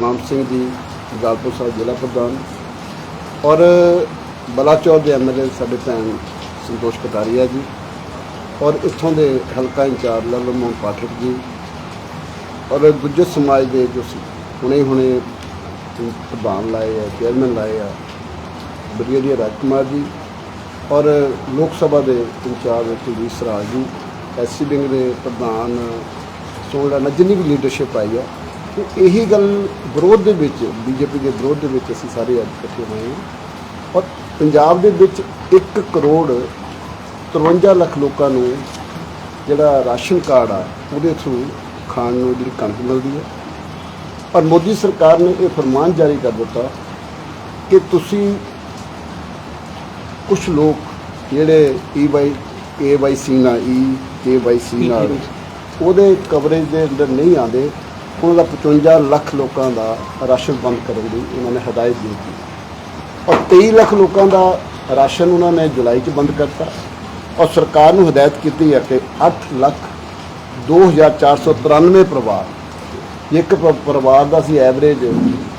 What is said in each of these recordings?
ਨਾਮ ਸਿੰਘ ਜੀ ਗਾਲਪੁਰ ਸਾਹਿਬ ਜ਼ਿਲ੍ਹਾ ਪ੍ਰਧਾਨ ਔਰ ਬਲਾਚੌਰ ਦੇ ਐਮਐਲਏ ਸਾਡੇ ਭੈਣ ਸੰਤੋਸ਼ ਕਟਾਰੀਆ ਜੀ ਔਰ ਇੱਥੋਂ ਦੇ ਹਲਕਾ ਇੰਚਾਰਜ ਲਲੋ ਮੋਹਨ ਪਾਠਕ ਜੀ ਔਰ ਗੁੱਜਰ ਸਮਾਜ ਦੇ ਜੋ ਹੁਣੇ ਹੁਣੇ ਪ੍ਰਧਾਨ ਲਾਏ ਆ, ਚੇਅਰਮੈਨ ਲਾਏ ਆ, ਬ੍ਰਿਗੇਡੀਅਰ ਰਾਜਕੁਮਾਰ ਜੀ ਔਰ ਲੋਕ ਸਭਾ ਦੇ ਇੰਚਾਰਜ ਕੁਲਜੀਤ ਸਰਾਜ ਜੀ ਐਸਸੀ ਵਿੰਗ ਦੇ ਪ੍ਰਧਾਨ ਸੋਹਣਾ ਨਾਲ ਜਿੰਨੀ ਵੀ ਲੀਡਰਸ਼ਿਪ ਆਈ ਆ ਤੇ ਇਹੀ ਗੱਲ ਵਿਰੋਧ ਦੇ ਵਿੱਚ ਬੀਜੇਪੀ ਦੇ ਵਿਰੋਧ ਦੇ ਵਿੱਚ ਅਸੀਂ ਸਾਰੇ ਅੱਜ ਇਕੱਠੇ ਹੋਏ ਹਾਂ। ਔਰ ਪੰਜਾਬ ਦੇ ਵਿੱਚ 1 ਕਰੋੜ 53 ਲੱਖ ਲੋਕਾਂ ਨੂੰ ਜਿਹੜਾ ਰਾਸ਼ਨ ਕਾਰਡ ਆ ਉਹਦੇ ਥਰੂ ਖਾਣ ਨੂੰ ਜਿਹੜੀ ਕਣਕ ਮਿਲਦੀ ਹੈ। ਔਰ ਮੋਦੀ ਸਰਕਾਰ ਨੇ ਇਹ ਫਰਮਾਨ ਜਾਰੀ ਕਰ ਦਿੱਤਾ ਕਿ ਤੁਸੀਂ ਕੁਝ ਲੋਕ ਜਿਹੜੇ ਈ ਬਾਈ ਏ ਬਾਈ ਸੀ ਨਾਲ ਈ ਕੇ ਬਾਈ ਸੀ ਨਾਲ ਉਹਦੇ ਕਵਰੇਜ ਦੇ ਅੰਦਰ ਨਹੀਂ ਆਉਂਦੇ ਉਹਨਾਂ ਦਾ 55 ਲੱਖ ਲੋਕਾਂ ਦਾ ਰਾਸ਼ਨ ਬੰਦ ਕਰਨ ਦੀ ਉਹਨਾਂ ਨੇ ਹਦਾਇਤ ਦਿੱਤੀ। ਔਰ 23 ਲੱਖ ਲੋਕਾਂ ਦਾ ਰਾਸ਼ਨ ਉਹਨਾਂ ਨੇ ਜੁਲਾਈ 'ਚ ਬੰਦ ਕਰਤਾ। ਔਰ ਸਰਕਾਰ ਨੂੰ ਹਦਾਇਤ ਕੀਤੀ ਹੈ ਕਿ 8 ਲੱਖ 2493 ਪਰਿਵਾਰ, ਇੱਕ ਪਰਿਵਾਰ ਦਾ ਅਸੀਂ ਐਵਰੇਜ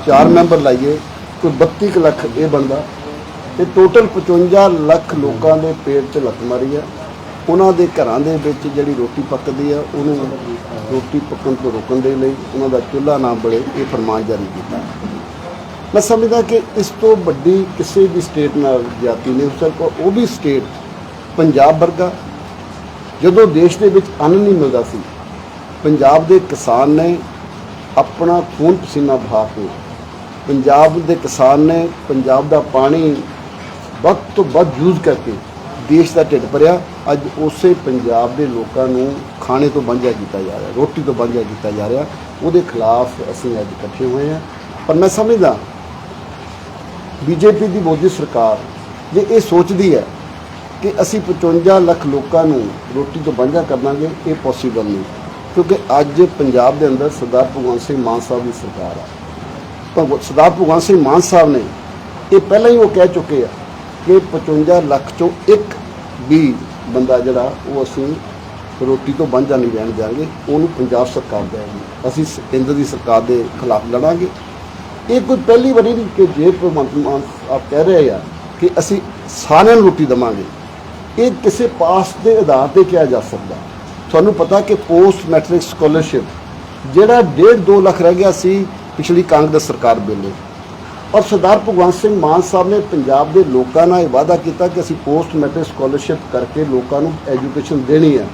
4 ਮੈਂਬਰ ਲਾਈਏ ਕੋਈ 32 ਕੁ ਲੱਖ ਇਹ ਬੰਦਾ ਤੇ ਟੋਟਲ 55 ਲੱਖ ਲੋਕਾਂ ਦੇ ਪੇਟ 'ਚ ਲੱਤ ਮਾਰੀ ਆ ਉਹਨਾਂ ਦੇ ਘਰਾਂ ਦੇ ਵਿੱਚ ਜਿਹੜੀ ਰੋਟੀ ਪੱਕਦੀ ਆ, ਉਹਨੂੰ ਰੋਟੀ ਪੱਕਣ ਤੋਂ ਰੋਕਣ ਦੇ ਲਈ ਉਹਨਾਂ ਦਾ ਚੁੱਲ੍ਹਾ ਨਾ ਬਲੇ ਇਹ ਫਰਮਾਨ ਜਾਰੀ ਕੀਤਾ। ਮੈਂ ਸਮਝਦਾ ਕਿ ਇਸ ਤੋਂ ਵੱਡੀ ਕਿਸੇ ਵੀ ਸਟੇਟ ਨਾਲ ਜਾਤੀ ਨਹੀਂ ਹੋ ਸਕਦੀ, ਉਹ ਵੀ ਸਟੇਟ ਪੰਜਾਬ ਵਰਗਾ। ਜਦੋਂ ਦੇਸ਼ ਦੇ ਵਿੱਚ ਅੰਨ ਨਹੀਂ ਮਿਲਦਾ ਸੀ, ਪੰਜਾਬ ਦੇ ਕਿਸਾਨ ਨੇ ਆਪਣਾ ਖੂਨ ਪਸੀਨਾ ਬਹਾ ਕੇ, ਪੰਜਾਬ ਦੇ ਕਿਸਾਨ ਨੇ ਪੰਜਾਬ ਦਾ ਪਾਣੀ ਵੱਧ ਤੋਂ ਵੱਧ ਯੂਜ਼ ਕਰਕੇ ਦੇਸ਼ ਦਾ ਢਿੱਡ ਭਰਿਆ। ਅੱਜ ਉਸੇ ਪੰਜਾਬ ਦੇ ਲੋਕਾਂ ਨੂੰ ਖਾਣੇ ਤੋਂ ਵਾਂਝਾ ਕੀਤਾ ਜਾ ਰਿਹਾ, ਰੋਟੀ ਤੋਂ ਵਾਂਝਾ ਕੀਤਾ ਜਾ ਰਿਹਾ। ਉਹਦੇ ਖਿਲਾਫ ਅਸੀਂ ਅੱਜ ਇਕੱਠੇ ਹੋਏ ਹਾਂ। ਪਰ ਮੈਂ ਸਮਝਦਾ ਬੀਜੇਪੀ ਦੀ ਮੋਦੀ ਸਰਕਾਰ ਜੇ ਇਹ ਸੋਚਦੀ ਹੈ ਕਿ ਅਸੀਂ 55 ਲੱਖ ਲੋਕਾਂ ਨੂੰ ਰੋਟੀ ਤੋਂ ਵਾਂਝਾ ਕਰ ਦਾਂਗੇ ਇਹ ਪੋਸੀਬਲ ਨਹੀਂ। ਕਿਉਂਕਿ ਅੱਜ ਪੰਜਾਬ ਦੇ ਅੰਦਰ ਸਰਦਾਰ ਭਗਵੰਤ ਸਿੰਘ ਮਾਨ ਸਾਹਿਬ ਦੀ ਸਰਕਾਰ ਆ। ਭਗਵ- ਸਰਦਾਰ ਭਗਵੰਤ ਸਿੰਘ ਮਾਨ ਸਾਹਿਬ ਨੇ ਇਹ ਪਹਿਲਾਂ ਹੀ ਉਹ ਕਹਿ ਚੁੱਕੇ ਆ ਕਿ 55 ਲੱਖ ਚੋਂ ਇੱਕ ਵੀ ਬੰਦਾ ਜਿਹੜਾ, ਉਹ ਅਸੀਂ ਰੋਟੀ ਤੋਂ ਵਾਂਝਾ ਨਹੀਂ ਰਹਿਣ ਦਿਆਂਗੇ, ਉਹਨੂੰ ਪੰਜਾਬ ਸਰਕਾਰ ਦੇਵੇਗੀ। ਅਸੀਂ ਕੇਂਦਰ ਦੀ ਸਰਕਾਰ ਦੇ ਖਿਲਾਫ ਲੜਾਂਗੇ। ਇਹ ਕੋਈ ਪਹਿਲੀ ਵਾਰੀ ਨਹੀਂ ਕਿ ਜੇ ਭਗਵੰਤ ਮਾਨ ਆਪ ਕਹਿ ਰਹੇ ਆ ਕਿ ਅਸੀਂ ਸਾਰਿਆਂ ਨੂੰ ਰੋਟੀ ਦੇਵਾਂਗੇ। ਇਹ ਕਿਸੇ ਪਾਸ ਦੇ ਆਧਾਰ ਤੇ ਕਿਹਾ ਜਾ ਸਕਦਾ। ਤੁਹਾਨੂੰ ਪਤਾ ਕਿ ਪੋਸਟ ਮੈਟ੍ਰਿਕ ਸਕਾਲਰਸ਼ਿਪ ਜਿਹੜਾ 1.5 2 ਲੱਖ ਰਹਿ ਗਿਆ ਸੀ, ਪਿਛਲੀ ਕਾਂਗਰਸ ਸਰਕਾਰ ਵੇਲੇ। ਔਰ ਸਰਦਾਰ ਭਗਵੰਤ ਸਿੰਘ ਮਾਨ ਸਾਹਿਬ ਨੇ ਪੰਜਾਬ ਦੇ ਲੋਕਾਂ ਨਾਲ ਇਹ ਵਾਅਦਾ ਕੀਤਾ ਕਿ ਅਸੀਂ ਪੋਸਟ ਮੈਟ੍ਰਿਕ ਸਕਾਲਰਸ਼ਿਪ ਕਰਕੇ ਲੋਕਾਂ ਨੂੰ ਐਜੂਕੇਸ਼ਨ ਦੇਣੀ ਹੈ।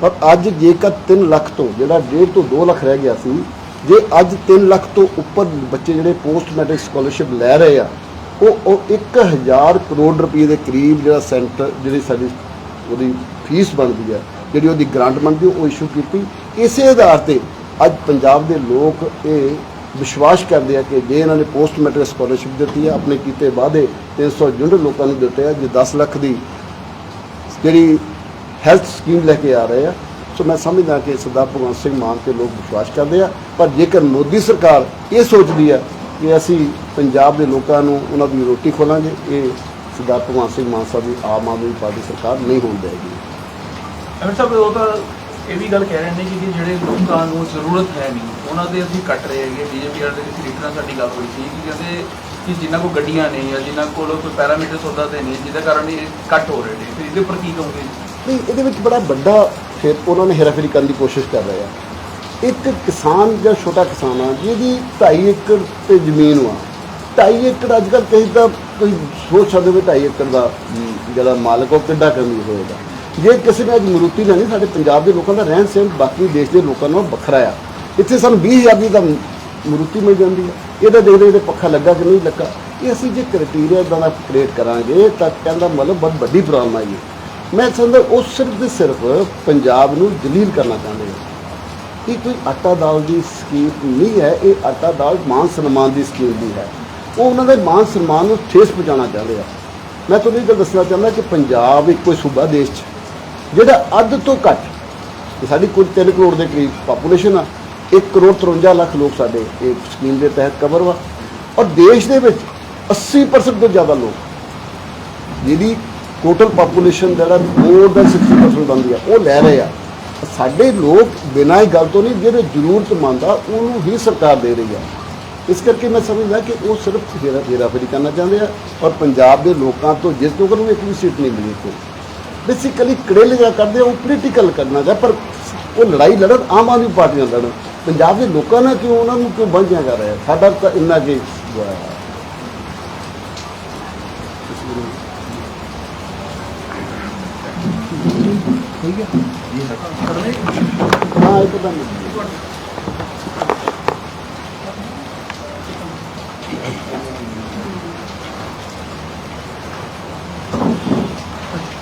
ਪਰ ਅੱਜ ਜੇਕਰ 3 ਲੱਖ ਤੋਂ, ਜਿਹੜਾ 1.5 ਤੋਂ 2 ਲੱਖ ਰਹਿ ਗਿਆ ਸੀ, ਜੇ ਅੱਜ 3 ਲੱਖ ਤੋਂ ਉੱਪਰ ਬੱਚੇ ਜਿਹੜੇ ਪੋਸਟ ਮੈਟ੍ਰਿਕ ਸਕਾਲਰਸ਼ਿਪ ਲੈ ਰਹੇ ਆ, ਉਹ ਉਹ 1000 ਕਰੋੜ ਰੁਪਏ ਦੇ ਕਰੀਬ ਜਿਹੜਾ ਸੈਂਟਰ, ਜਿਹੜੀ ਸਾਡੀ ਉਹਦੀ ਫੀਸ ਬਣਦੀ ਹੈ, ਜਿਹੜੀ ਉਹਦੀ ਗ੍ਰਾਂਟ ਬਣਦੀ, ਉਹ ਇਸ਼ੂ ਕੀਤੀ। ਇਸੇ ਆਧਾਰ ਤੇ ਅੱਜ ਪੰਜਾਬ ਦੇ ਲੋਕ ਇਹ ਵਿਸ਼ਵਾਸ ਕਰਦੇ ਆ ਕਿ ਜੇ ਇਹਨਾਂ ਨੇ ਪੋਸਟ ਮੈਟ੍ਰਿਕ ਸਕਾਲਰਸ਼ਿਪ ਦਿੱਤੀ ਆ, ਆਪਣੇ ਕੀਤੇ ਵਾਅਦੇ 300 ਯੂਨਿਟ ਲੋਕਾਂ ਨੂੰ ਦਿੱਤੇ ਆ, ਜੇ 10 ਲੱਖ ਦੀ ਜਿਹੜੀ ਹੈਲਥ ਸਕੀਮ ਲੈ ਕੇ ਆ ਰਹੇ ਆ, ਸੋ ਮੈਂ ਸਮਝਦਾ ਕਿ ਸਰਦਾਰ ਭਗਵੰਤ ਸਿੰਘ ਮਾਨ ਤੇ ਲੋਕ ਵਿਸ਼ਵਾਸ ਕਰਦੇ ਆ, ਪਰ ਜੇਕਰ ਮੋਦੀ ਸਰਕਾਰ ਇਹ ਸੋਚਦੀ ਹੈ ਕਿ ਅਸੀਂ ਪੰਜਾਬ ਦੇ ਲੋਕਾਂ ਨੂੰ ਉਹਨਾਂ ਦੀ ਰੋਟੀ ਖੋਲਾਂਗੇ ਇਹ ਸਰਦਾਰ ਭਗਵੰਤ ਸਿੰਘ ਮਾਨ ਸਾਹਿਬ ਦੀ ਆਮ ਆਦਮੀ ਪਾਰਟੀ ਸਰਕਾਰ ਨਹੀਂ ਹੋਣ ਦੇਗੀ ਅਮਿਤ ਸਾਹਿਬ, ਉਹ ਤਾਂ ਇਹ ਵੀ ਗੱਲ ਕਹਿ ਰਹੇ ਨੇ ਕਿ ਕਿ ਜਿਹੜੇ ਲੋਕਾਂ ਨੂੰ ਜ਼ਰੂਰਤ ਹੈ ਨਹੀਂ। ਉਹਨਾਂ ਦੇ ਅਸੀਂ ਕੱਟ ਰਹੇ ਹੈਗੇ ਬੀਜੇਪੀ ਵਾਲੇ ਦੇ ਵਿੱਚ ਲੀਡਰਾਂ ਨਾਲ ਸਾਡੀ ਗੱਲ ਹੋਈ ਸੀ ਕਿ ਕਹਿੰਦੇ ਕਿ ਜਿਨ੍ਹਾਂ ਕੋਲ ਗੱਡੀਆਂ ਨਹੀਂ ਜਾਂ ਜਿਨ੍ਹਾਂ ਕੋਲ ਕੋਈ ਪੈਰਾਮੀਟਰ ਸੌਦਾ ਤੇ ਨਹੀਂ ਜਿਹਦੇ ਕਾਰਨ ਇਹ ਕੱਟ ਹੋ ਰਹੇ ਨੇ। ਫਿਰ ਇਹਦੇ ਉੱਪਰ ਕੀ ਕਹੋਗੇ? ਨਹੀਂ, ਇਹਦੇ ਵਿੱਚ ਬੜਾ ਵੱਡਾ ਫਿਰ ਉਹਨਾਂ ਨੇ ਹੇਰਾਫੇਰੀ ਕਰਨ ਦੀ ਕੋਸ਼ਿਸ਼ ਕਰ ਰਹੇ ਆ। ਇੱਕ ਕਿਸਾਨ ਜਾਂ ਛੋਟਾ ਕਿਸਾਨ ਆ, ਜਿਹਦੀ 2.5 ਏਕੜ ਤੇ ਜ਼ਮੀਨ ਆ 2.5 ਏਕੜ ਅੱਜ ਕੱਲ੍ਹ ਕਹੀ ਤਾਂ ਕੋਈ ਸੋਚ ਸਕਦੇ ਵੀ 2.5 ਏਕੜ ਦਾ ਜਿਹੜਾ ਮਾਲਕ ਉਹ ਕਿੱਡਾ ਕਮੀ ਹੋਏਗਾ? ਜੇ ਕਿਸੇ ਨੇ ਅੱਜ ਮਰੂਤੀ ਲੈਣੀ, ਸਾਡੇ ਪੰਜਾਬ ਦੇ ਲੋਕਾਂ ਦਾ ਰਹਿਣ ਸਹਿਣ, ਬਾਕੀ ਦੇਸ਼ ਦੇ ਲੋਕਾਂ ਨਾਲੋਂ ਵੱਖਰਾ ਆ। ਇੱਥੇ ਸਾਨੂੰ 20000 ਦੀ ਤਾਂ ਮਰੂਤੀ ਮਿਲ ਜਾਂਦੀ ਹੈ ਇਹਦਾ ਦੇਖਦੇ ਇਹਦੇ ਪੱਖਾ ਲੱਗਾ ਕਿ ਨਹੀਂ ਲੱਗਾ। ਇਹ ਅਸੀਂ ਜੇ ਕ੍ਰਾਈਟੇਰੀਆ ਇਦਾਂ ਦਾ ਕ੍ਰੀਏਟ ਕਰਾਂਗੇ, ਤਾਂ ਕਹਿੰਦਾ ਮਤਲਬ ਬਹੁਤ ਵੱਡੀ ਪ੍ਰੋਬਲਮ ਆਈ ਹੈ ਮੈਂ ਸਮਝਦਾ ਉਹ ਸਿਰਫ ਤੇ ਸਿਰਫ ਪੰਜਾਬ ਨੂੰ ਜਲੀਲ ਕਰਨਾ ਚਾਹੁੰਦੇ ਹੋ ਇਹ ਕੋਈ ਆਟਾ ਦਾਲ ਦੀ ਸਕੀਮ ਨਹੀਂ ਹੈ, ਇਹ ਆਟਾ ਦਾਲ ਮਾਨ ਸਨਮਾਨ ਦੀ ਸਕੀਮ ਦੀ ਹੈ। ਉਹ ਉਹਨਾਂ ਦੇ ਮਾਨ ਸਨਮਾਨ ਨੂੰ ਠੇਸ ਪਹੁੰਚਾਉਣਾ ਚਾਹੁੰਦੇ ਆ। ਮੈਂ ਤੁਹਾਨੂੰ ਇਹ ਗੱਲ ਦੱਸਣਾ ਚਾਹੁੰਦਾ ਕਿ ਪੰਜਾਬ ਇੱਕ ਹੀ ਸੂਬਾ ਦੇਸ਼ 'ਚ ਜਿਹੜਾ ਅੱਧ ਤੋਂ ਘੱਟ ਤੇ ਸਾਡੀ ਕੁੱਲ 3 ਕਰੋੜ ਦੇ ਕਰੀਬ ਪਾਪੂਲੇਸ਼ਨ ਆ 1 ਕਰੋੜ 53 ਲੱਖ ਲੋਕ ਸਾਡੇ ਇਹ ਸਕੀਮ ਦੇ ਤਹਿਤ ਕਵਰ ਵਾ। ਔਰ ਦੇਸ਼ ਦੇ ਵਿੱਚ 80% ਤੋਂ ਜ਼ਿਆਦਾ ਲੋਕ ਜਿਹਦੀ ਟੋਟਲ ਪਾਪੂਲੇਸ਼ਨ ਜਿਹੜਾ ਮੋਰ ਦੈਨ 60% ਬਣਦੀ ਆ, ਉਹ ਲੈ ਰਹੇ ਆ। ਸਾਡੇ ਲੋਕ ਬਿਨਾਂ ਹੀ ਗੱਲ ਤੋਂ ਨਹੀਂ, ਜਿਹੜੇ ਜ਼ਰੂਰਤਮੰਦ ਆ, ਉਹਨੂੰ ਹੀ ਸਰਕਾਰ ਦੇ ਰਹੀ ਆ। ਇਸ ਕਰਕੇ ਮੈਂ ਸਮਝਦਾ ਕਿ ਉਹ ਸਿਰਫ ਹੇਰਾ ਫੇਰੀ ਕਰਨਾ ਚਾਹੁੰਦੇ ਆ, ਔਰ ਪੰਜਾਬ ਦੇ ਲੋਕਾਂ ਤੋਂ ਜਿਸ ਤੋਂ ਨੂੰ ਇੱਕ ਵੀ ਸੀਟ ਨਹੀਂ ਮਿਲੀ ਇੱਥੇ ਬੇਸਿਕਲੀ ਕੜੇਲ ਜਿਹੜਾ ਕਰਦੇ ਉਹ ਪੋਲੀਟੀਕਲ ਕਰਨਾ ਹੈ ਪਰ ਉਹ ਲੜਾਈ ਲੜਨ ਆਮ ਆਦਮੀ ਪਾਰਟੀ ਨਾਲ ਲੜਨ ਪੰਜਾਬ ਦੇ ਲੋਕਾਂ ਨਾਲ ਕਿਉਂ ਉਹਨਾਂ ਨੂੰ ਕਿਉਂ ਬੰਝਿਆ ਕਰ ਰਿਹਾ? ਸਾਡਾ ਤਾਂ ਇੰਨਾ ਕਿ ਠੀਕ ਹੈ। ਹਾਂ ਇਹ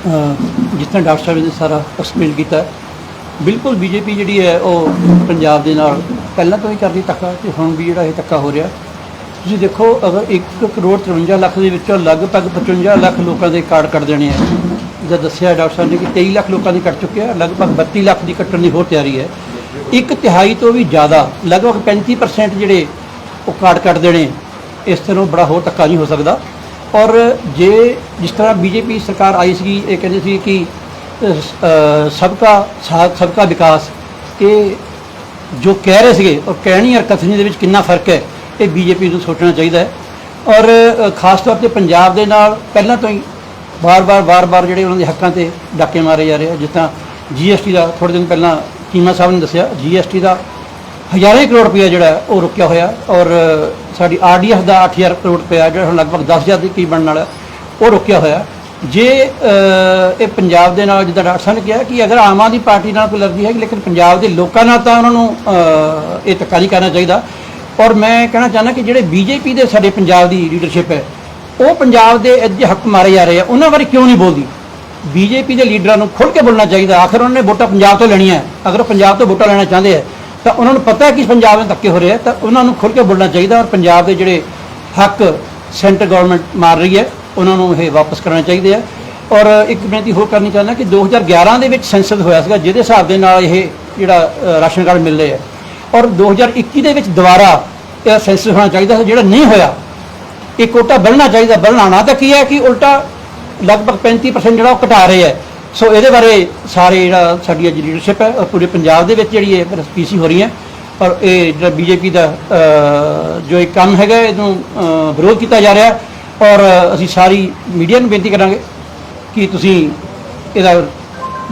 ਜਿੱਥੇ ਡਾਕਟਰ ਸਾਹਿਬ ਨੇ ਸਾਰਾ ਐਕਸਪਲੇਨ ਕੀਤਾ ਹੈ, ਬਿਲਕੁਲ ਬੀਜੇਪੀ ਜਿਹੜੀ ਹੈ ਉਹ ਪੰਜਾਬ ਦੇ ਨਾਲ ਪਹਿਲਾਂ ਤੋਂ ਹੀ ਕਰਦੀ ਧੱਕਾ ਤੇ ਹੁਣ ਵੀ ਜਿਹੜਾ ਇਹ ਧੱਕਾ ਹੋ ਰਿਹਾ। ਤੁਸੀਂ ਦੇਖੋ ਅਗਰ 1 ਕਰੋੜ 53 ਲੱਖ ਦੇ ਵਿੱਚੋਂ ਲਗਭਗ 55 ਲੱਖ ਲੋਕਾਂ ਦੇ ਕਾਰਡ ਕੱਟ ਦੇਣੇ ਆ ਜਦ ਦੱਸਿਆ ਡਾਕਟਰ ਸਾਹਿਬ ਨੇ ਕਿ 23 ਲੱਖ ਲੋਕਾਂ ਦੀ ਕੱਟ ਚੁੱਕਿਆ ਲਗਭਗ 32 ਲੱਖ ਦੀ ਕੱਟਣ ਦੀ ਹੋਰ ਤਿਆਰੀ ਹੈ। ਇੱਕ ਤਿਹਾਈ ਤੋਂ ਵੀ ਜ਼ਿਆਦਾ ਲਗਭਗ 35% ਜਿਹੜੇ ਉਹ ਕਾਰਡ ਕੱਟ ਦੇਣੇ ਇਸ ਤਰ੍ਹਾਂ ਬੜਾ ਹੋਰ ਧੱਕਾ ਨਹੀਂ ਹੋ ਸਕਦਾ। ਔਰ ਜੇ ਜਿਸ ਤਰ੍ਹਾਂ ਬੀਜੇਪੀ ਸਰਕਾਰ ਆਈ ਸੀ ਇਹ ਕਹਿੰਦੇ ਸੀ ਕਿ ਅਹ, ਸਬਕਾ ਸਾਥ ਸਬਕਾ ਵਿਕਾਸ ਇਹ ਜੋ ਕਹਿ ਰਹੇ ਸੀਗੇ ਔਰ ਕਹਿਣੀ ਔਰ ਕਥਨੀ ਦੇ ਵਿੱਚ ਕਿੰਨਾ ਫ਼ਰਕ ਹੈ ਇਹ ਬੀਜੇਪੀ ਨੂੰ ਸੋਚਣਾ ਚਾਹੀਦਾ ਹੈ। ਔਰ ਖਾਸ ਤੌਰ ਤੇ ਪੰਜਾਬ ਦੇ ਨਾਲ ਪਹਿਲਾਂ ਤੋਂ ਹੀ ਵਾਰ-ਵਾਰ ਵਾਰ-ਵਾਰ ਜਿਹੜੇ ਉਹਨਾਂ ਦੇ ਹੱਕਾਂ ਤੇ ਡਾਕੇ ਮਾਰੇ ਜਾ ਰਹੇ ਆ ਜਿਸ ਤਰ੍ਹਾਂ ਜੀਐਸਟੀ ਦਾ ਥੋੜੇ ਦਿਨ ਪਹਿਲਾਂ ਕੀਮਾ ਸਾਹਿਬ ਨੇ ਦੱਸਿਆ ਜੀਐਸਟੀ ਦਾ ਹਜ਼ਾਰਾਂ ਕਰੋੜ ਰੁਪਇਆ ਜਿਹੜਾ ਉਹ ਰੁਕਿਆ ਹੋਇਆ ਔਰ ਅ, ਸਾਡੀ ਆਰਡੀਐਫ ਦਾ 8000 ਕਰੋੜ ਰੁਪਇਆ ਜਿਹੜਾ ਹੁਣ ਲਗਭਗ 10000 ਦੀ ਕੀ ਬਣਨ ਵਾਲਾ ਉਹ ਰੁਕਿਆ ਹੋਇਆ। ਜੇ ਇਹ ਪੰਜਾਬ ਦੇ ਨਾਲ ਜਿੱਦਾਂ ਡਾਕਟਰ ਸਾਹਿਬ ਨੇ ਕਿਹਾ ਕਿ ਅਗਰ ਆਮ ਆਦਮੀ ਪਾਰਟੀ ਨਾਲ ਕੋਈ ਲੜਦੀ ਹੈ ਲੇਕਿਨ ਪੰਜਾਬ ਦੇ ਲੋਕਾਂ ਨਾਲ ਤਾਂ ਉਹਨਾਂ ਨੂੰ ਇਹ ਧੱਕਾ ਨਹੀਂ ਕਰਨਾ ਚਾਹੀਦਾ। ਔਰ ਮੈਂ ਕਹਿਣਾ ਚਾਹੁੰਦਾ ਕਿ ਜਿਹੜੇ ਬੀਜੇਪੀ ਦੇ ਸਾਡੇ ਪੰਜਾਬ ਦੀ ਲੀਡਰਸ਼ਿਪ ਹੈ ਉਹ ਪੰਜਾਬ ਦੇ ਅੱਜ ਹੱਕ ਮਾਰੇ ਜਾ ਰਹੇ ਆ। ਉਹਨਾਂ ਬਾਰੇ ਕਿਉਂ ਨਹੀਂ ਬੋਲਦੀ? ਬੀਜੇਪੀ ਦੇ ਲੀਡਰਾਂ ਨੂੰ ਖੁੱਲ੍ਹ ਕੇ ਬੋਲਣਾ ਚਾਹੀਦਾ। ਆਖਰ ਉਹਨਾਂ ਨੇ ਵੋਟਾਂ ਪੰਜਾਬ ਤੋਂ ਲੈਣੀਆਂ। ਅਗਰ ਉਹ ਪੰਜਾਬ ਤੋਂ ਵੋਟਾਂ ਲੈਣਾ ਚਾਹੁੰਦੇ ਆ ਤਾਂ ਉਹਨਾਂ ਨੂੰ ਪਤਾ ਕਿ ਪੰਜਾਬ ਵਿੱਚ ਧੱਕੇ ਹੋ ਰਹੇ ਆ, ਤਾਂ ਉਹਨਾਂ ਨੂੰ ਖੁੱਲ੍ਹ ਕੇ ਬੋਲਣਾ ਚਾਹੀਦਾ ਔਰ ਪੰਜਾਬ ਦੇ ਜਿਹੜੇ ਹੱਕ ਸੈਂਟਰ ਗਵਰਨਮੈਂਟ ਮਾਰ ਰਹੀ ਹੈ, ਉਹਨਾਂ ਨੂੰ ਇਹ ਵਾਪਸ ਕਰਨਾ ਚਾਹੀਦੇ ਆ। ਔਰ ਇੱਕ ਬੇਨਤੀ ਹੋਰ ਕਰਨੀ ਚਾਹੁੰਦਾ ਕਿ 2011 ਦੇ ਵਿੱਚ ਸੈਂਸਸ ਹੋਇਆ ਸੀਗਾ, ਜਿਹਦੇ ਹਿਸਾਬ ਦੇ ਨਾਲ ਇਹ ਜਿਹੜਾ ਰਾਸ਼ਨ ਕਾਰਡ ਮਿਲ ਰਹੇ ਆ। ਔਰ 2021 ਦੇ ਵਿੱਚ ਦੁਬਾਰਾ ਇਹ ਸੈਂਸਸ ਹੋਣਾ ਚਾਹੀਦਾ ਸੀ, ਜਿਹੜਾ ਨਹੀਂ ਹੋਇਆ ਇਹ ਕੋਟਾ ਬਲਣਾ ਚਾਹੀਦਾ ਬਲਣਾ ਵਧਾਉਣਾ ਤਾਂ ਕੀ ਹੈ ਕਿ ਉਲਟਾ ਲਗਭਗ 35% ਜਿਹੜਾ ਉਹ ਘਟਾ ਰਹੇ ਹੈ ਸੋ ਇਹਦੇ ਬਾਰੇ ਸਾਰੇ ਜਿਹੜਾ ਸਾਡੀ ਅੱਜ ਲੀਡਰਸ਼ਿਪ ਹੈ ਔਰ ਪੂਰੇ ਪੰਜਾਬ ਦੇ ਵਿੱਚ ਜਿਹੜੀ ਇਹ ਪੀਸੀ ਹੋ ਰਹੀ ਹੈ ਔਰ ਇਹ ਜਿਹੜਾ ਬੀਜੇਪੀ ਦਾ ਜੋ ਇੱਕ ਕੰਮ ਹੈਗਾ, ਇਹਨੂੰ ਵਿਰੋਧ ਕੀਤਾ ਜਾ ਰਿਹਾ ਔਰ ਅਸੀਂ ਸਾਰੀ ਮੀਡੀਆ ਨੂੰ ਬੇਨਤੀ ਕਰਾਂਗੇ ਕਿ ਤੁਸੀਂ ਇਹਦਾ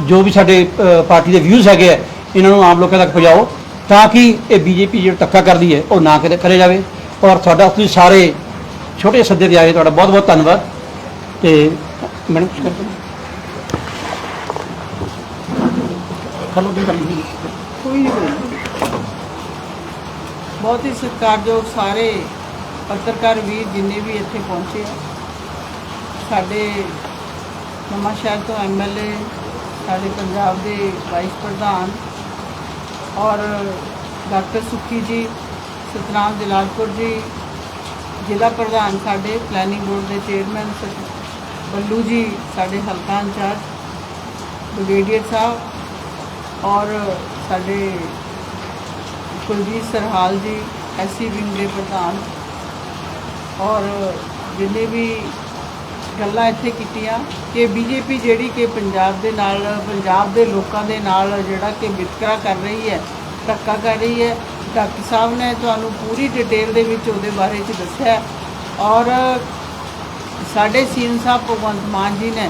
ਜੋ ਵੀ ਸਾਡੇ ਪਾਰਟੀ ਦੇ ਵਿਊਜ਼ ਹੈਗੇ ਆ, ਇਹਨਾਂ ਨੂੰ ਆਮ ਲੋਕਾਂ ਤੱਕ ਪਹੁੰਚਾਓ, ਤਾਂ ਕਿ ਇਹ ਬੀਜੇਪੀ ਜਿਹੜਾ ਧੱਕਾ ਕਰਦੀ ਹੈ, ਉਹ ਨਾ ਕਰੇ ਕਰੇ ਜਾਵੇ। ਔਰ ਤੁਹਾਡਾ ਤੁਸੀਂ ਸਾਰੇ ਛੋਟੇ ਸੱਦੇ ਤੇ ਆਏ ਤੁਹਾਡਾ ਬਹੁਤ ਬਹੁਤ ਧੰਨਵਾਦ। ਤੇ ਮੈਡਮ ਕੁਛ ਦੀ ਗੱਲ ਨਹੀਂ ਕੋਈ ਨਹੀਂ ਬੋਲਦਾ ਬਹੁਤ ਹੀ ਸਤਿਕਾਰਯੋਗ ਸਾਰੇ ਪੱਤਰਕਾਰ ਵੀਰ ਜਿੰਨੇ ਵੀ ਇੱਥੇ ਪਹੁੰਚੇ ਆ। ਸਾਡੇ ਨਵਾਂ ਸ਼ਹਿਰ ਤੋਂ ਐਮਐਲਏ ਸਾਡੇ ਪੰਜਾਬ ਦੇ ਵਾਈਸ ਪ੍ਰਧਾਨ ਔਰ ਡਾਕਟਰ ਸੁੱਖੀ ਜੀ, ਸਤਨਾਮ ਜਲਾਲਪੁਰ ਜੀ, ਜ਼ਿਲ੍ਹਾ ਪ੍ਰਧਾਨ ਸਾਡੇ ਪਲੈਨਿੰਗ ਬੋਰਡ ਦੇ ਚੇਅਰਮੈਨ ਸਤ- ਬੱਲੂ ਜੀ, ਸਾਡੇ ਹਲਕਾ ਇੰਚਾਰਜ ਬ੍ਰਿਗੇਡੀਅਰ ਸਾਹਿਬ ਔਰ ਸਾਡੇ ਕੁਲਜੀਤ ਸਰਹਾਲ ਜੀ ਐਸਸੀ ਵਿੰਗ ਦੇ ਪ੍ਰਧਾਨ ਔਰ ਜਿੰਨੇ ਵੀ ਗੱਲਾਂ ਇੱਥੇ ਕੀਤੀਆਂ ਕਿ ਬੀਜੇਪੀ ਜਿਹੜੀ ਕਿ ਪੰਜਾਬ ਦੇ ਨਾਲ, ਪੰਜਾਬ ਦੇ ਲੋਕਾਂ ਦੇ ਨਾਲ ਜਿਹੜਾ ਕਿ ਵਿਤਕਰਾ ਕਰ ਰਹੀ ਹੈ, ਧੱਕਾ ਕਰ ਰਹੀ ਹੈ, ਡਾਕਟਰ ਸਾਹਿਬ ਨੇ ਤੁਹਾਨੂੰ ਪੂਰੀ ਡਿਟੇਲ ਦੇ ਵਿੱਚ ਉਹਦੇ ਬਾਰੇ ਚ ਦੱਸਿਆ ਔਰ ਸਾਡੇ ਸੀਐਮ ਸਾਹਿਬ ਭਗਵੰਤ ਮਾਨ ਜੀ ਨੇ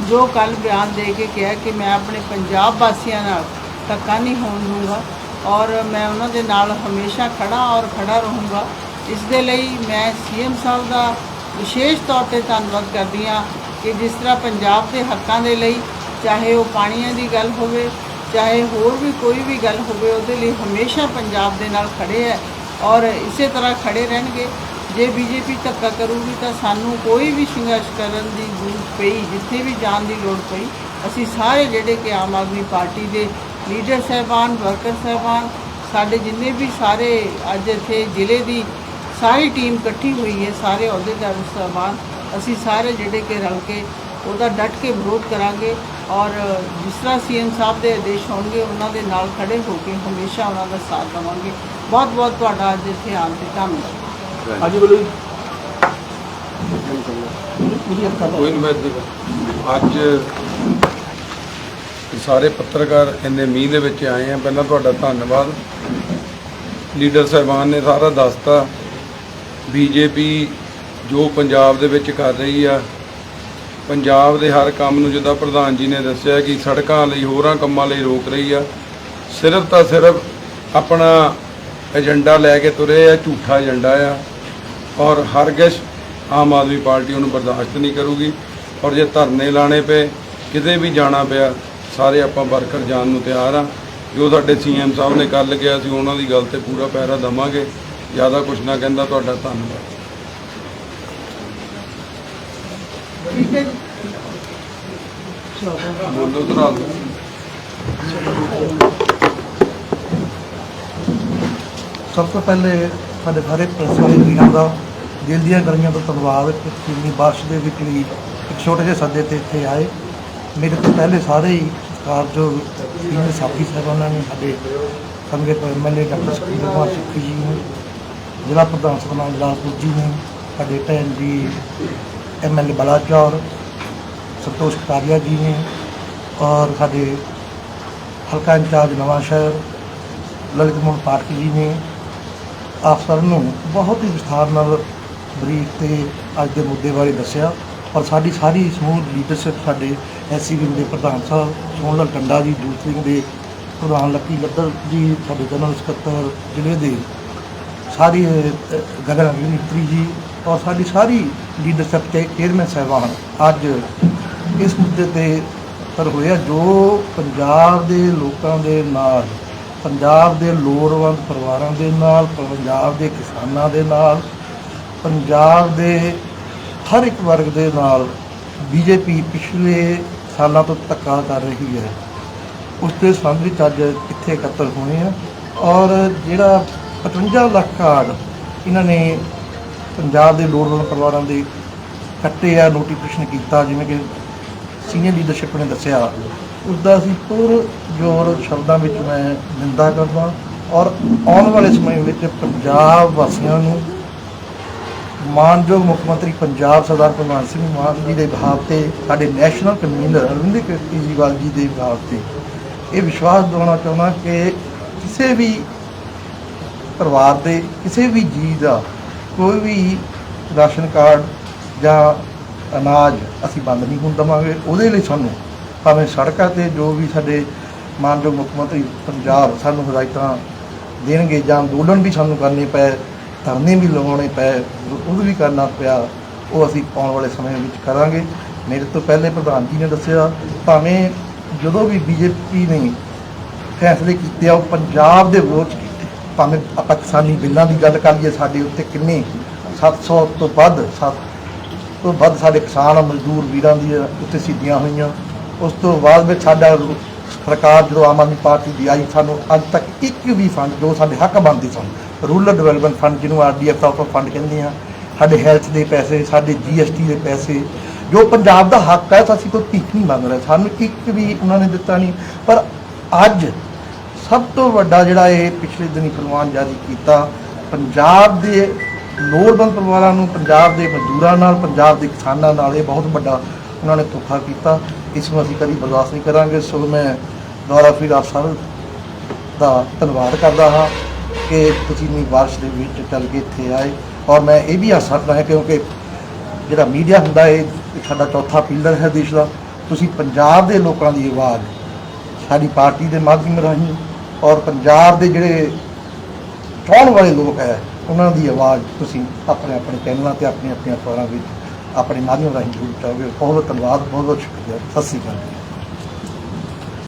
ਜੋ ਕੱਲ ਬਿਆਨ ਦੇ ਕੇ ਕਿਹਾ ਕਿ ਮੈਂ ਆਪਣੇ ਪੰਜਾਬ ਵਾਸੀਆਂ ਨਾਲ ਧੱਕਾ ਨਹੀਂ ਹੋਣ ਦੂੰਗਾ ਔਰ ਮੈਂ ਉਹਨਾਂ ਦੇ ਨਾਲ ਹਮੇਸ਼ਾ ਖੜਾ ਔਰ ਖੜਾ ਰਹੂੰਗਾ। ਇਸ ਦੇ ਲਈ ਮੈਂ ਸੀਐਮ ਸਾਹਿਬ ਦਾ ਵਿਸ਼ੇਸ਼ ਤੌਰ ਤੇ ਧੰਨਵਾਦ ਕਰਦੀ ਹਾਂ ਕਿ ਜਿਸ ਤਰ੍ਹਾਂ ਪੰਜਾਬ ਦੇ ਹੱਕਾਂ ਦੇ ਲਈ ਚਾਹੇ ਉਹ ਪਾਣੀਆਂ ਦੀ ਗੱਲ ਹੋਵੇ, ਚਾਹੇ ਹੋਰ ਵੀ ਕੋਈ ਵੀ ਗੱਲ ਹੋਵੇ, ਉਹਦੇ ਲਈ ਹਮੇਸ਼ਾ ਪੰਜਾਬ ਦੇ ਨਾਲ ਖੜੇ ਹੈ ਔਰ ਇਸੇ ਤਰ੍ਹਾਂ ਖੜੇ ਰਹਿਣਗੇ। ਜੇ ਬੀਜੇਪੀ ਧੱਕਾ ਕਰੂਗੀ ਤਾਂ ਸਾਨੂੰ ਕੋਈ ਵੀ ਸੰਘਰਸ਼ ਕਰਨ ਦੀ ਜ਼ਰੂਰਤ ਪਈ, ਜਿੱਥੇ ਵੀ ਜਾਣ ਦੀ ਲੋੜ ਪਈ, ਅਸੀਂ ਸਾਰੇ ਜਿਹੜੇ ਕਿ ਆਮ ਆਦਮੀ ਪਾਰਟੀ ਦੇ ਲੀਡਰ ਸਹਿਬਾਨ, ਵਰਕਰ ਸਹਿਬਾਨ, ਸਾਡੇ ਜਿੰਨੇ ਵੀ ਸਾਰੇ ਅੱਜ ਇੱਥੇ ਜ਼ਿਲ੍ਹੇ ਦੀ ਸਾਰੀ ਟੀਮ ਇਕੱਠੀ ਹੋਈ ਹੈ, ਸਾਰੇ ਅਹੁਦੇਦਾਰ ਸਹਿਬਾਨ, ਅਸੀਂ ਸਾਰੇ ਜਿਹੜੇ ਕਿ ਰਲ ਕੇ ਉਹਦਾ ਡਟ ਕੇ ਵਿਰੋਧ ਕਰਾਂਗੇ ਔਰ ਜਿਸ ਤਰ੍ਹਾਂ ਸੀਐਮ ਸਾਹਿਬ ਦੇ ਆਦੇਸ਼ ਹੋਣਗੇ, ਉਹਨਾਂ ਦੇ ਨਾਲ ਖੜੇ ਹੋ ਕੇ ਹਮੇਸ਼ਾ ਉਹਨਾਂ ਦਾ ਸਾਥ ਦੇਵਾਂਗੇ। ਬਹੁਤ ਬਹੁਤ ਤੁਹਾਡਾ ਅੱਜ ਇੱਥੇ ਆਉਣ ਤੇ ਧੰਨਵਾਦ। ਹਾਂਜੀ ਬੋਲੋ ਜੀ। ਮੇਰੀ ਹੱਕ ਕੋਈ ਨਹੀਂ, ਮੈਂ ਅੱਜ ਸਾਰੇ ਪੱਤਰਕਾਰ ਇੰਨੇ ਮੀਂਹ ਦੇ ਵਿੱਚ ਆਏ ਆ। ਪਹਿਲਾਂ ਤੁਹਾਡਾ ਧੰਨਵਾਦ। ਲੀਡਰ ਸਾਹਿਬਾਨ ਨੇ ਸਾਰਾ ਦੱਸਤਾ। ਬੀਜੇਪੀ ਜੋ ਪੰਜਾਬ ਦੇ ਵਿੱਚ ਕਰ ਰਹੀ ਆ, ਪੰਜਾਬ ਦੇ ਹਰ ਕੰਮ ਨੂੰ ਜਿੱਦਾਂ ਪ੍ਰਧਾਨ ਜੀ ਨੇ ਦੱਸਿਆ ਕਿ ਸੜਕਾਂ ਲਈ, ਹੋਰਾਂ ਕੰਮਾਂ ਲਈ ਰੋਕ ਰਹੀ ਆ। ਸਿਰਫ ਤਾਂ ਸਿਰਫ ਆਪਣਾ ਏਜੰਡਾ ਲੈ ਕੇ ਤੁਰੇ ਆ, ਝੂਠਾ ਏਜੰਡਾ ਆ। ਔਰ ਹਰਗਿਜ਼ ਆਮ ਆਦਮੀ ਪਾਰਟੀ ਉਹਨੂੰ ਬਰਦਾਸ਼ਤ ਨਹੀਂ ਕਰੂਗੀ। ਔਰ ਜੇ ਧਰਨੇ ਲਾਣੇ ਪਏ, ਕਿਤੇ ਵੀ ਜਾਣਾ ਪਿਆ, ਸਾਰੇ ਆਪਾਂ ਵਰਕਰ ਜਾਣ ਨੂੰ ਤਿਆਰ ਆ। ਜੋ ਸਾਡੇ ਸੀਐਮ ਸਾਹਿਬ ਨੇ ਕੱਲ ਕਿਹਾ ਸੀ, ਉਹਨਾਂ ਦੀ ਗੱਲ ਤੇ ਪੂਰਾ ਪੈਰਾ ਦਵਾਂਗੇ। ਜ਼ਿਆਦਾ ਕੁਝ ਨਾ ਕਹਿੰਦਾ ਤੁਹਾਡਾ ਧੰਨਵਾਦ। ਠੀਕ ਹੈ ਬੋਲੋ ਧਰਾ ਸਭ ਤੋਂ ਪਹਿਲੇ ਸਾਡੇ ਸਾਰੇ ਪੁਲਿਸ ਵਾਲੇ ਵੀਰਾਂ ਦਾ ਦਿਲ ਦੀਆਂ ਗਲੀਆਂ ਤੋਂ ਧੰਨਵਾਦ ਕਿ ਕਿੰਨੀ ਬਾਰਿਸ਼ ਦੇ ਵਿੱਚ ਵੀ ਇੱਕ ਛੋਟੇ ਜਿਹੇ ਸੱਦੇ ਤੇ ਇੱਥੇ ਆਏ। ਮੇਰੇ ਤੋਂ ਪਹਿਲੇ ਸਾਰੇ ਹੀ ਸਤਿਕਾਰਯੋਗ ਸੀਨੀਅਰ ਸਾਥੀ ਸਾਹਿਬਾਨਾਂ ਨੇ ਸਾਡੇ ਸੰਗੇ ਤੋਂ ਐਮਐਲਏ ਡਾਕਟਰ ਸੁਖਬੀਰ ਕੁਮਾਰ ਸਿੱਖੀ ਜੀ ਨੇ, ਜ਼ਿਲ੍ਹਾ ਪ੍ਰਧਾਨ ਸਤਨਾਮ ਜਲਾਲਪੁਰ ਜੀ ਨੇ, ਸਾਡੇ ਭੈਣ ਜੀ ਐਮਐਲਏ ਬਲਾਚੌਰ ਸੰਤੋਸ਼ ਕਟਾਰੀਆ ਜੀ ਨੇ ਔਰ ਸਾਡੇ ਹਲਕਾ ਇੰਚਾਰਜ ਨਵਾਂ ਸ਼ਹਿਰ, ਲਲਿਤ ਮੋਹਨ ਪਾਠਕ ਜੀ ਨੇ ਅਫਸਰ ਨੂੰ ਬਹੁਤ ਹੀ ਵਿਸਥਾਰ ਨਾਲ ਬਰੀਕ ਤੇ ਅੱਜ ਦੇ ਮੁੱਦੇ ਬਾਰੇ ਦੱਸਿਆ ਔਰ ਸਾਡੀ ਸਾਰੀ ਸਮੂਹ ਲੀਡਰਸ਼ਿਪ ਸਾਡੇ ਐਸਸੀ ਵਿੰਗ ਦੇ ਪ੍ਰਧਾਨ ਸਾਹਿਬ, ਸੋਹਣ ਲਾਲ ਟੰਡਾ ਜੀ ਯੂਥ ਸਿੰਘ ਦੇ ਪ੍ਰਧਾਨ ਲੱਕੀ ਲੱਦਰ ਜੀ, ਸਾਡੇ ਜਨਰਲ ਸਕੱਤਰ ਜ਼ਿਲ੍ਹੇ ਦੇ ਸਾਰੀ ਗਗਨ ਅਗਨੀਹੋਤਰੀ ਜੀ ਔਰ ਸਾਡੀ ਸਾਰੀ ਲੀਡਰਸ਼ਿਪ ਤੇ ਚੇਅਰਮੈਨ ਸਾਹਿਬਾਨ ਅੱਜ ਇਸ ਮੁੱਦੇ ਤੇ ਪਰ ਹੋਇਆ ਜੋ ਪੰਜਾਬ ਦੇ ਲੋਕਾਂ ਦੇ ਨਾਲ ਪੰਜਾਬ ਦੇ ਲੋੜਵੰਦ ਪਰਿਵਾਰਾਂ ਦੇ ਨਾਲ, ਪੰਜਾਬ ਦੇ ਕਿਸਾਨਾਂ ਦੇ ਨਾਲ, ਪੰਜਾਬ ਦੇ ਹਰ ਇੱਕ ਵਰਗ ਦੇ ਨਾਲ ਬੀਜੇਪੀ ਪਿਛਲੇ ਸਾਲਾਂ ਤੋਂ ਧੱਕਾ ਕਰ ਰਹੀ ਹੈ। ਉਸ ਦੇ ਸੰਬੰਧ ਵਿੱਚ ਅੱਜ ਇੱਥੇ ਇਕੱਤਰ ਹੋਏ ਆ ਔਰ ਜਿਹੜਾ 55 ਲੱਖ ਕਾਰਡ ਇਹਨਾਂ ਨੇ ਪੰਜਾਬ ਦੇ ਲੋੜਵੰਦ ਪਰਿਵਾਰਾਂ ਦੇ ਕੱਟੇ ਆ ਨੋਟੀਫਿਕੇਸ਼ਨ ਕੀਤਾ, ਜਿਵੇਂ ਕਿ ਸੀਨੀਅਰ ਲੀਡਰਸ਼ਿਪ ਨੇ ਦੱਸਿਆ। ਉਸ ਦਾ ਅਸੀਂ ਪੂਰ ਜੋਰ ਸ਼ਬਦਾਂ ਵਿੱਚ ਮੈਂ ਨਿੰਦਾ ਕਰਦਾ ਔਰ ਆਉਣ ਵਾਲੇ ਸਮੇਂ ਵਿੱਚ ਪੰਜਾਬ ਵਾਸੀਆਂ ਨੂੰ ਮਾਨਯੋਗ ਮੁੱਖ ਮੰਤਰੀ ਪੰਜਾਬ ਸਰਦਾਰ ਭਗਵੰਤ ਸਿੰਘ ਮਾਨ ਜੀ ਦੇ ਬਹਾਵ ਤੇ, ਸਾਡੇ ਨੈਸ਼ਨਲ ਕਨਵੀਨਰ ਅਰਵਿੰਦ ਕੇਜਰੀਵਾਲ ਜੀ ਦੇ ਬਹਾਵ ਤੇ ਇਹ ਵਿਸ਼ਵਾਸ ਦਿਵਾਉਣਾ ਚਾਹੁੰਦਾ ਕਿ ਕਿਸੇ ਵੀ ਪਰਿਵਾਰ ਦੇ, ਕਿਸੇ ਵੀ ਜੀ ਦਾ ਕੋਈ ਵੀ ਰਾਸ਼ਨ ਕਾਰਡ ਜਾਂ ਅਨਾਜ ਅਸੀਂ ਬੰਦ ਨਹੀਂ ਹੋਣ ਦੇਵਾਂਗੇ। ਉਹਦੇ ਲਈ ਸਾਨੂੰ ਭਾਵੇਂ ਸੜਕਾਂ ਤੇ ਜੋ ਵੀ ਸਾਡੇ ਮਾਨਯੋਗ ਮੁੱਖ ਮੰਤਰੀ ਪੰਜਾਬ ਸਾਨੂੰ ਹਦਾਇਤਾਂ ਦੇਣਗੇ ਜਾਂ ਅੰਦੋਲਨ ਵੀ ਸਾਨੂੰ ਕਰਨੇ ਪਏ, ਧਰਨੇ ਵੀ ਲਗਾਉਣੇ ਪਏ ਉਹ ਵੀ ਕਰਨਾ ਪਿਆ, ਉਹ ਅਸੀਂ ਆਉਣ ਵਾਲੇ ਸਮੇਂ ਵਿੱਚ ਕਰਾਂਗੇ। ਮੇਰੇ ਤੋਂ ਪਹਿਲੇ ਪ੍ਰਧਾਨ ਜੀ ਨੇ ਦੱਸਿਆ, ਭਾਵੇਂ ਜਦੋਂ ਵੀ ਬੀਜੇਪੀ ਨੇ ਫੈਸਲੇ ਕੀਤੇ ਆ, ਉਹ ਪੰਜਾਬ ਦੇ ਵਿਰੋਧ 'ਚ ਕੀਤੇ। ਭਾਵੇਂ ਆਪਾਂ ਕਿਸਾਨੀ ਬਿੱਲਾਂ ਦੀ ਗੱਲ ਕਰ ਲਈਏ, ਸਾਡੇ ਉੱਤੇ ਕਿੰਨੇ 700 ਤੋਂ ਵੱਧ, ਸੱਤ ਤੋਂ ਵੱਧ ਸਾਡੇ ਕਿਸਾਨ, ਮਜ਼ਦੂਰ ਵੀਰਾਂ ਦੀ ਉੱਤੇ ਸਿੱਧੀਆਂ ਹੋਈਆਂ। ਉਸ ਤੋਂ ਬਾਅਦ ਵਿੱਚ ਸਾਡਾ ਸਰਕਾਰ ਜਦੋਂ ਆਮ ਆਦਮੀ ਪਾਰਟੀ ਦੀ ਆਈ, ਸਾਨੂੰ ਅੱਜ ਤੱਕ ਇੱਕ ਵੀ ਫੰਡ ਜੋ ਸਾਡੇ ਹੱਕ ਬਣਦੇ ਸਨ ਰੂਰਲ ਡਿਵੈਲਪਮੈਂਟ ਫੰਡ ਜਿਹਨੂੰ ਆਰਡੀਐਫ ਦਾ ਆਪਾਂ ਫੰਡ ਕਹਿੰਦੇ ਆ, ਸਾਡੇ ਹੈਲਥ ਦੇ ਪੈਸੇ, ਸਾਡੇ ਜੀਐਸਟੀ ਦੇ ਪੈਸੇ, ਜੋ ਪੰਜਾਬ ਦਾ ਹੱਕ ਹੈ, ਤਾਂ ਅਸੀਂ ਕੋਈ ਭੀਖ ਨਹੀਂ ਮੰਗ ਰਹੇ। ਸਾਨੂੰ ਇੱਕ ਵੀ ਉਹਨਾਂ ਨੇ ਦਿੱਤਾ ਨਹੀਂ। ਪਰ ਅੱਜ ਸਭ ਤੋਂ ਵੱਡਾ ਜਿਹੜਾ ਇਹ ਪਿਛਲੇ ਦਿਨੀ ਫਰਮਾਨ ਜਾਰੀ ਕੀਤਾ, ਪੰਜਾਬ ਦੇ ਲੋੜਵੰਦ ਪਰਿਵਾਰਾਂ ਨੂੰ, ਪੰਜਾਬ ਦੇ ਮਜ਼ਦੂਰਾਂ ਨਾਲ, ਪੰਜਾਬ ਦੇ ਕਿਸਾਨਾਂ ਨਾਲ ਇਹ ਬਹੁਤ ਵੱਡਾ ਉਹਨਾਂ ਨੇ ਧੋਖਾ ਕੀਤਾ। ਇਸ ਨੂੰ ਅਸੀਂ ਕਦੀ ਬਰਦਾਸ਼ਤ ਨਹੀਂ ਕਰਾਂਗੇ। ਸੋ ਮੈਂ ਦੁਆਰਾ ਫਿਰ ਆਪ ਸਭ ਦਾ ਧੰਨਵਾਦ ਕਰਦਾ ਹਾਂ ਕਿ ਤੁਸੀਂ ਇੰਨੀ ਬਾਰਿਸ਼ ਦੇ ਵਿੱਚ ਚੱਲ ਕੇ ਇੱਥੇ ਆਏ। ਔਰ ਮੈਂ ਇਹ ਵੀ ਆਸ ਰੱਖਦਾ ਹਾਂ ਕਿਉਂਕਿ ਜਿਹੜਾ ਮੀਡੀਆ ਹੁੰਦਾ, ਇਹ ਸਾਡਾ ਚੌਥਾ ਪਿਲਰ ਹੈ ਦੇਸ਼ ਦਾ। ਤੁਸੀਂ ਪੰਜਾਬ ਦੇ ਲੋਕਾਂ ਦੀ ਆਵਾਜ਼, ਸਾਡੀ ਪਾਰਟੀ ਦੇ ਮਾਧਿਅਮ ਰਾਹੀਂ ਔਰ ਪੰਜਾਬ ਦੇ ਜਿਹੜੇ ਚਾਹਣ ਵਾਲੇ ਲੋਕ ਹੈ, ਉਹਨਾਂ ਦੀ ਆਵਾਜ਼ ਤੁਸੀਂ ਆਪਣੇ ਆਪਣੇ ਚੈਨਲਾਂ ਤੇ ਆਪਣੀਆਂ ਆਪਣੀਆਂ ਅਖਬਾਰਾਂ ਵਿੱਚ ਆਪਣੇ ਮਾਧਿਅਮ ਰਾਹੀਂ ਜ਼ਰੂਰ ਚਾਹੋਗੇ ਬਹੁਤ ਬਹੁਤ ਧੰਨਵਾਦ, ਬਹੁਤ ਬਹੁਤ ਸ਼ੁਕਰੀਆ। ਸਤਿ ਸ੍ਰੀ ਅਕਾਲ। ਜੀ